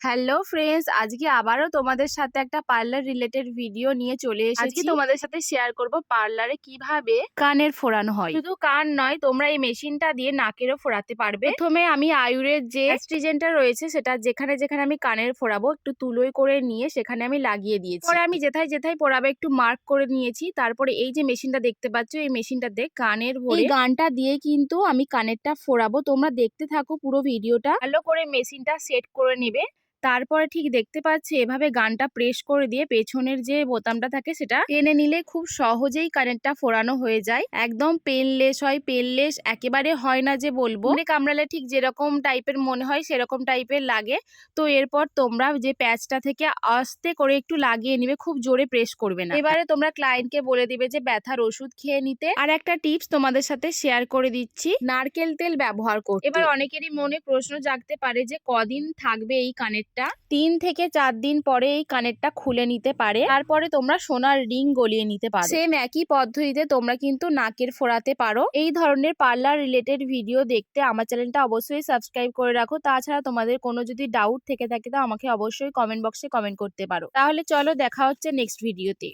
Hello friends আজকে আবারও তোমাদের সাথে একটা পার্লার রিলেটেড ভিডিও নিয়ে চলে এসেছি। আজকে তোমাদের সাথে শেয়ার করব পার্লারে কীভাবে কানের ফোড়ানো হয়। শুধু কান নয় তোমরা এই মেশিনটা দিয়ে নাকেরও ফোড়াতে পারবে। প্রথমে আমি আয়ুরের যে অ্যাস্ট্রিজেনটা রয়েছে সেটা যেখানে যেখানে আমি কানের ফোড়াবো একটু তুলোই করে নিয়ে সেখানে আমি লাগিয়ে দিয়েছি। পরে আমি যেথায় যেথায় পড়াবে একটু মার্ক করে নিয়েছি। তারপরে এই যে মেশিনটা দেখতে পাচ্ছ এই মেশিনটাতে কানের ভরে। এই গানটা দিয়ে কিন্তু আমি কানেরটা ফোড়াবো। তোমরা দেখতে থাকো পুরো ভিডিওটা ভালো করে মেশিনটা সেট করে নেবে। তারপরে ঠিক দেখতে পাচ্ছি এভাবে গানটা প্রেস করে দিয়ে পেছনের যে বোতামটা থাকে সেটা টেনে নিলে খুব সহজেই কানেরটা ফোরানো হয়ে যায়। একদম পেনলেস হয় পেনলেস একেবারে হয় না যে বলব। মানে কামড়ালে ঠিক যেরকম টাইপের মনে হয় সেরকম টাইপের লাগে। তো এরপর তোমরা যে প্যাচটা থেকে আস্তে করে একটু লাগিয়ে নিবে, খুব জোরে প্রেস করবে না। এবারে তোমরা ক্লায়েন্টকে বলে দিবে যে ব্যথার ওষুধ খেয়ে নিতে। আর একটা টিপস তোমাদের সাথে শেয়ার করে দিচ্ছি। নারকেল তেল ব্যবহার করতে। এবার অনেকেরই মনে প্রশ্ন জাগতে পারে যে কদিন থাকবে এই কানেরটা তিন থেকে চার দিন পরে এই কানেরটা খুলে নিতে পারে। তারপরে তোমরা সোনার রিং গলিয়ে নিতে পারো। সেম একই পদ্ধতিতে তোমরা কিন্তু নাকের ফোড়াতে পারো। এই ধরনের পার্লার রিলেটেড ভিডিও দেখতে আমার চ্যানেলটা অবশ্যই সাবস্ক্রাইব করে রাখো। তাছাড়া তোমাদের কোনো যদি ডাউট থেকে থাকে তো আমাকে অবশ্যই কমেন্ট বক্সে কমেন্ট করতে পারো। তাহলে চলো দেখা হচ্ছে নেক্সট ভিডিওতে।